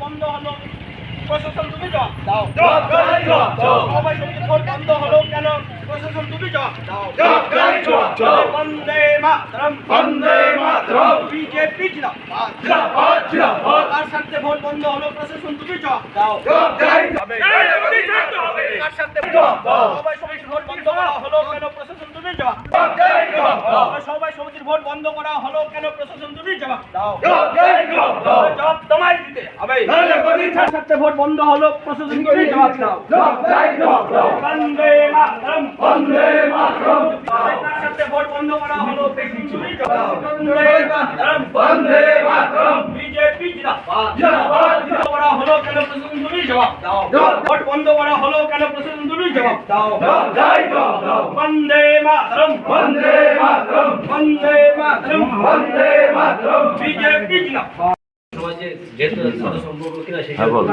বন্ধ হলো প্রশাসন তুমি জবাব দাও সবাই ভোট বন্ধ হলো কেন প্রশাসন তুমি জবাব দাও বন্দে মাতরম বন্দে মাতরম। বিজেপি কার সাথে ভোট বন্ধ হলো প্রশাসন তুমি জবাব দাও কার সাথে সবাই সমিতির ভোট বন্ধ হলো কেন প্রশাসন তুমি জবাব সবাই সমিতির ভোট বন্ধ করা হলো কেন প্রশাসন তুমি জবাব দাও। জবাব তোমায় দিতে হবে। সাথে ভোট বন্ধ হলো প্রশাসন তুমি জবাব দাও। বন্দে মাতরম। বন্দে মাতরম। সাথে ভোট বন্ধ করা হলো বন্দে মাতরম। বন্দে মাতরম। বিজেপি জিন্দাবাদ জিন্দাবাদ। বন্ধ করা হলো কেন প্রশাসন তুমি জবাব দাও ভোট বন্ধ করা হলো কেন প্রশাসন তুমি জবাব দাও জয় জয় জয় বন্দে মাতরম বন্দে মাতরম বন্দে মাতরম বন্দে মাতরম বিজেপি জিন্দাবাদ সমাজে যেহেতু সাথে সম্পর্ক কিনা সেই বল।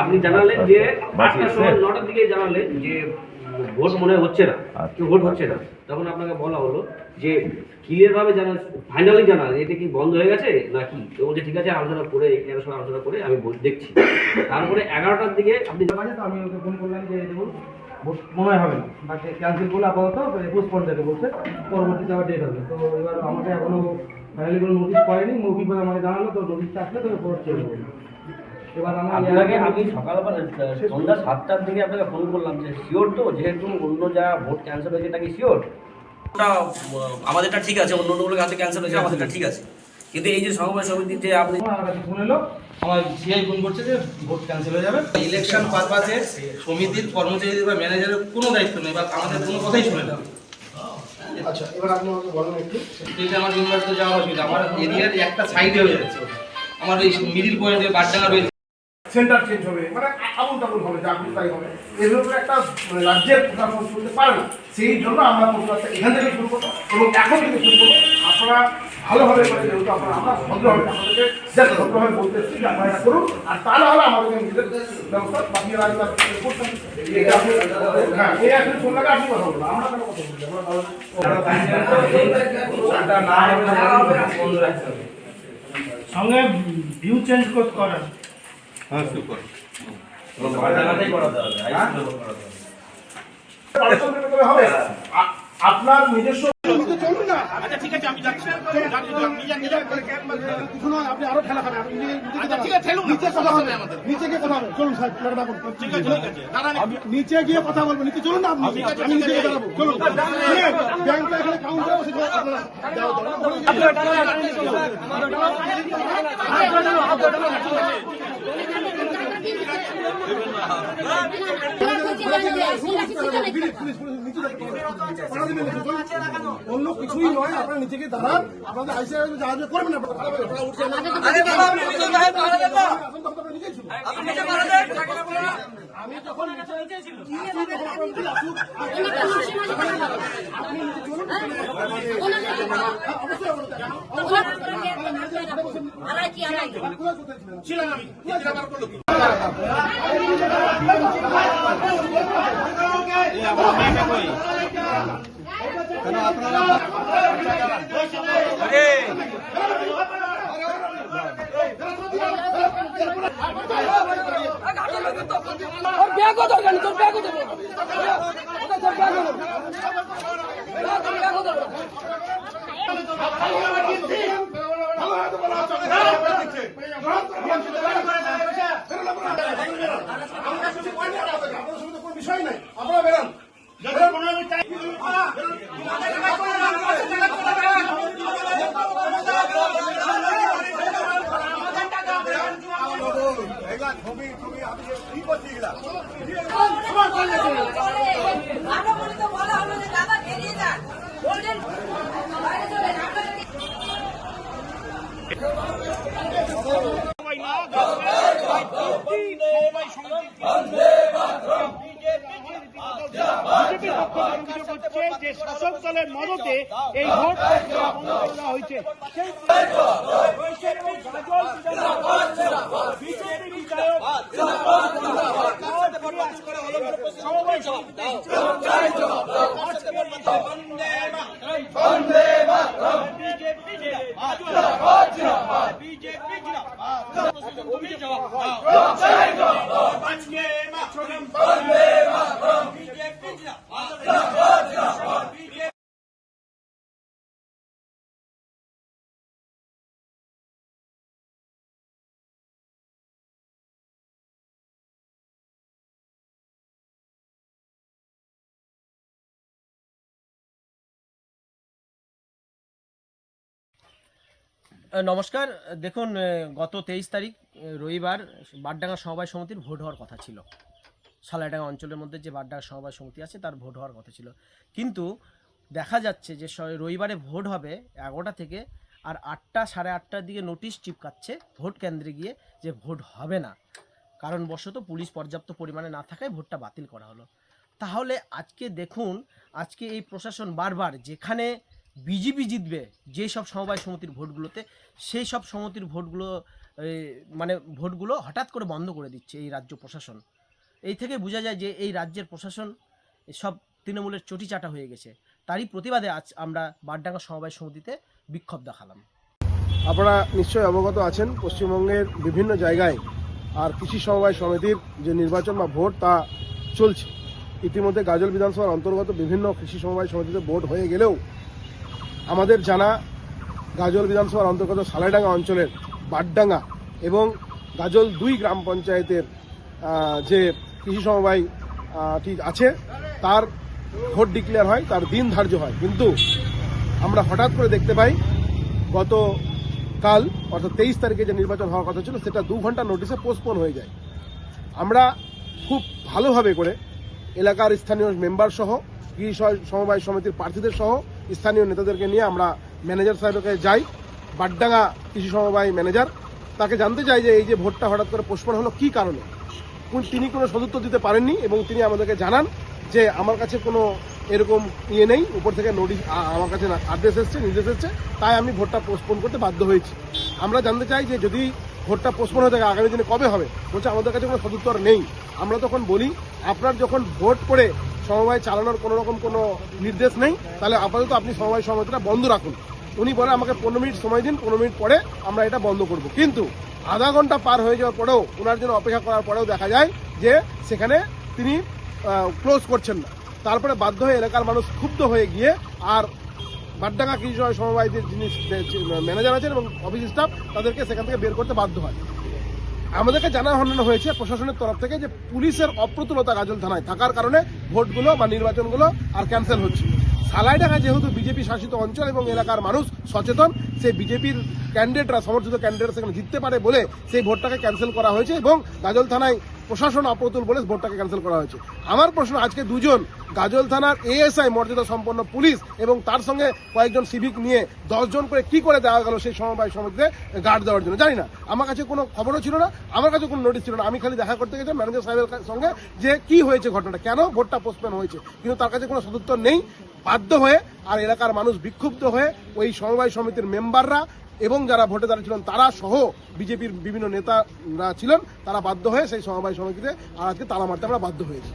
আপনি- জানালেন যে নটার দিকে জানালেন যে ভোট মনে হচ্ছে না কেউ ভোট হচ্ছে না তখন আপনাকে বলা হলো যে ক্লিয়ার ভাবে জানা ফাইনালি জানান এটা কি বন্ধ হয়ে গেছে নাকি? তো বলছে ঠিক আছে আলোচনা করে এগারোর সময় আলোচনা করে আমি দেখছি। তারপরে এগারোটার দিকে আপনি তো আমি ওকে ফোন করলাম যে দেখুন ভোট মনে হয় হবে না। বাকি ক্যান্সেল করলে আপাতত একুশ পর্যায়ে বলছে পরবর্তীতে আবার ডেট হবে। তো এবার আমাকে এখনও ফাইনালি কোনো নোটিশ করেনি। মৌখিকভাবে আমাকে জানালো তো নোটিশটা আসলে তো পরে চলে যাব এবার আমার আপনাকে আমি সকালবেলা সন্ধ্যা সাতটার দিকে আপনাকে ফোন করলাম যে শিওর তো? যেহেতু অন্য যা ভোট ক্যান্সেল হয়েছে এটা কি শিওর ওটা আমাদেরটা ঠিক আছে অন্য অন্যগুলোর কাছে ক্যান্সেল হয়েছে আমাদেরটা ঠিক আছে। কিন্তু এই যে সমবায় সমিতির যে আপনি ফোন এলো। আমার সিআই ফোন করছে যে ভোট ক্যান্সেল হয়ে যাবে। ইলেকশন পারপাসে সমিতির কর্মচারীদের বা ম্যানেজারের কোনো দায়িত্ব নেই বা আমাদের কোনো কথাই শুনে না। আচ্ছা এবার আপনি আমাকে বলেন একটু। এই আমার মেম্বার তো যাওয়া অসুবিধা আমার এরিয়ার একটা সাইডে হয়ে যাচ্ছে। আমার এই মিডিল পয়েন্টে বাড্ডাঙ্গা রয়েছে। সেন্টার চেঞ্জ হবে মানে আবুল তাবুল হবে যা খুশি তাই হবে। এগুলো তো একটা মানে রাজ্যের প্রশাসন করতে পারে না। সেই জন্য আমরা প্রশাসনটা এখান থেকে শুরু করব এবং এখন থেকে শুরু করব। আপনারা ভালোভাবে করে যেহেতু আপনারা আমরা ভদ্রভাবে আপনাদেরকে যাতে ভদ্রভাবে বলতে এসেছি যে আপনারা এটা করুন। আর তা না হলে আমাদেরকে নিজেদের ব্যবস্থা বাকি রাজনীতি হ্যাঁ এই এখন শুনলে আপনি কথা বলবেন আমরা কেন কথা বলছি আমরা সঙ্গে ভিউ চেঞ্জ করতে আপনার নিজস্ব চলুন না আচ্ছা ঠিক আছে, আমি আপনি খেলা। নিচে নিচে গিয়ে কথা ডাকুন। আপনি নিচে গিয়ে কথা বলবেন নিচে চলুন না আপনি ব্যাংকটা এখানে আছে। অন্য কিছুই নয় আপনারা গিয়ে দাঁড়ান আপনাদের আইসিআই যা করবেন। আমি যখন অবশ্যই আপনারা ছিলেন আমি কোনো বিষয় নাই আপনারা বেরান ভালো বলে তো বলা হলো যে দাদা বেরিয়ে যান বললেন বাইরে চলে যান। আপনারা যে শাসক দলের মদতে এই ভোট বন্ধ করা হয়েছে। সেই বিজেপি বিধায়ক সমবায় সমিতি বন্দে মাতরম আহ, নমস্কার। দেখুন গত তেইশ তারিখ রবিবার বাডডাঙ্গা সমবায় সমিতির ভোট হওয়ার কথা ছিল। সালাইডাঙ্গা অঞ্চলের মধ্যে যে বাড্ডাঙ্গা সমবায় সমিতি আছে, তার ভোট হওয়ার কথা ছিল। কিন্তু দেখা যাচ্ছে যে রবিবারে ভোট হবে এগারোটা থেকে আর আটটা, সাড়ে আটটার দিকে নোটিশ চিপকাচ্ছে ভোট কেন্দ্রে গিয়ে যে ভোট হবে না। কারণ বশত পুলিশ পর্যাপ্ত পরিমাণে না থাকায় ভোটটা বাতিল করা হলো। তাহলে আজকে দেখুন, আজকে এই প্রশাসন বারবার যেখানে বিজেপি জিতবে যেই সব সমবায় সমিতির ভোটগুলোতে, সেই সব সমিতির ভোটগুলো মানে ভোটগুলো হঠাৎ করে বন্ধ করে দিচ্ছে এই রাজ্য প্রশাসন। এই থেকে বোঝা যায় যে এই রাজ্যের প্রশাসন সব তৃণমূলের চটি চাটা হয়ে গেছে। তারই প্রতিবাদে আজ আমরা বারডাঙ্গা সমবায় সমিতিতে বিক্ষোভ দেখালাম। আপনারা নিশ্চয়ই অবগত আছেন, পশ্চিমবঙ্গের বিভিন্ন জায়গায় আর কৃষি সমবায় সমিতির যে নির্বাচন বা ভোট তা চলছে। ইতিমধ্যে গাজল বিধানসভার অন্তর্গত বিভিন্ন কৃষি সমবায় সমিতিতে ভোট হয়ে গেলেও আমাদের জানা গাজল বিধানসভার অন্তর্গত সালাইডাঙ্গা অঞ্চলের বাডডাঙ্গা এবং গাজল দুই গ্রাম পঞ্চায়েতের যে কৃষি সমবায় আছে, তার ভোট ডিক্লেয়ার হয়, তার দিন ধার্য হয়। কিন্তু আমরা হঠাৎ করে দেখতে পাই, গত কাল, অর্থাৎ তেইশ তারিখে যে নির্বাচন হওয়ার কথা ছিল, সেটা দু ঘণ্টা নোটিশে পোস্টপোন হয়ে যায়। আমরা খুব ভালোভাবে করে এলাকার স্থানীয় মেম্বার সহ, কৃষি সমবায় সমিতির প্রার্থীদের সহ স্থানীয় নেতাদেরকে নিয়ে আমরা ম্যানেজার সাহেবের কাছে যাই, বাড্ডাঙ্গা কৃষি সমবায় ম্যানেজার। তাকে জানতে চাই যে এই যে ভোটটা হঠাৎ করে পোস্টপোন হলো কি কারণে? তিনি কোনো সদুত্তর দিতে পারেননি এবং তিনি আমাদেরকে জানান যে আমার কাছে কোনো এরকম ইয়ে নেই, উপর থেকে নোটিশ আমার কাছে আদেশ এসছে, নির্দেশ এসছে, তাই আমি ভোটটা পোস্টপোন করতে বাধ্য হয়েছি। আমরা জানতে চাই যে যদি ভোটটা পোস্টপোন হয়ে থাকে, আগামী দিনে কবে হবে? বলছে, আমাদের কাছে কোনো সদুত্তর নেই। আমরা তখন বলি, আপনার যখন ভোট করে সমবায় চালানোর কোনো রকম কোনো নির্দেশ নেই। তাহলে আপাতত আপনি সমবায় সমিতিটা বন্ধ রাখুন। উনি বলে আমাকে পনেরো মিনিট সময় দিন, পনেরো মিনিট পরে আমরা এটা বন্ধ করব। কিন্তু আধা ঘণ্টা পার হয়ে যাওয়ার পরেও ওনার জন্য অপেক্ষা করার পরেও দেখা যায় যে সেখানে তিনি ক্লোজ করছেন না। তারপরে বাধ্য হয়ে এলাকার মানুষ ক্ষুব্ধ হয়ে গিয়ে আর বাড্ডাঙ্গা কৃষি সমবায়দের যিনি ম্যানেজার আছেন এবং অফিস স্টাফ তাদেরকে সেখান থেকে বের করতে বাধ্য হয়। আমাদেরকে জানানো হয়েছে প্রশাসনের তরফ থেকে যে পুলিশের অপ্রতুলতা গাজল থানায় থাকার কারণে ভোটগুলো বা নির্বাচনগুলো আর ক্যান্সেল হচ্ছে। সালাইডাঙ্গা যেহেতু বিজেপি শাসিত অঞ্চল এবং এলাকার মানুষ সচেতন সেই বিজেপির ক্যান্ডিডেটরা, সমর্থিত ক্যান্ডিডেট সেখানে জিততে পারে বলে সেই ভোটটাকে ক্যান্সেল করা হয়েছে এবং গাজল থানায় প্রশাসন অপ্রতুল বলে ভোটটাকে ক্যান্সেল করা হয়েছে। আমার প্রশ্ন, আজকে দুজন, গাজল থানার এএসআই মর্যাদা সম্পন্ন পুলিশ এবং তার সঙ্গে কয়েকজন সিভিক নিয়ে দশজন করে কি করে দেওয়া গেল সেই সমবায় সমিতিতে গার্ড দেওয়ার জন্য? জানি না। আমার কাছে কোনো খবরও ছিল না, আমার কাছে কোনো নোটিশ ছিল না। আমি খালি দেখা করতে গেছি ম্যানেজার সাহেবের সঙ্গে যে কি হয়েছে ঘটনাটা, কেন ভোটটা পোস্টপোন হয়েছে, কিন্তু তার কাছে কোনো সদুত্তর নেই। বাধ্য হয়ে আর এলাকার মানুষ বিক্ষুব্ধ হয়ে ওই সমবায় সমিতির মেম্বাররা এবং যারা ভোটে দাঁড়িয়েছিলেন তারা সহ বিজেপির বিভিন্ন নেতারা ছিলেন, তারা বাধ্য হয়ে সেই সমবায় সমিতিতে আর আজকে তালা মারতে আমরা বাধ্য হয়েছি।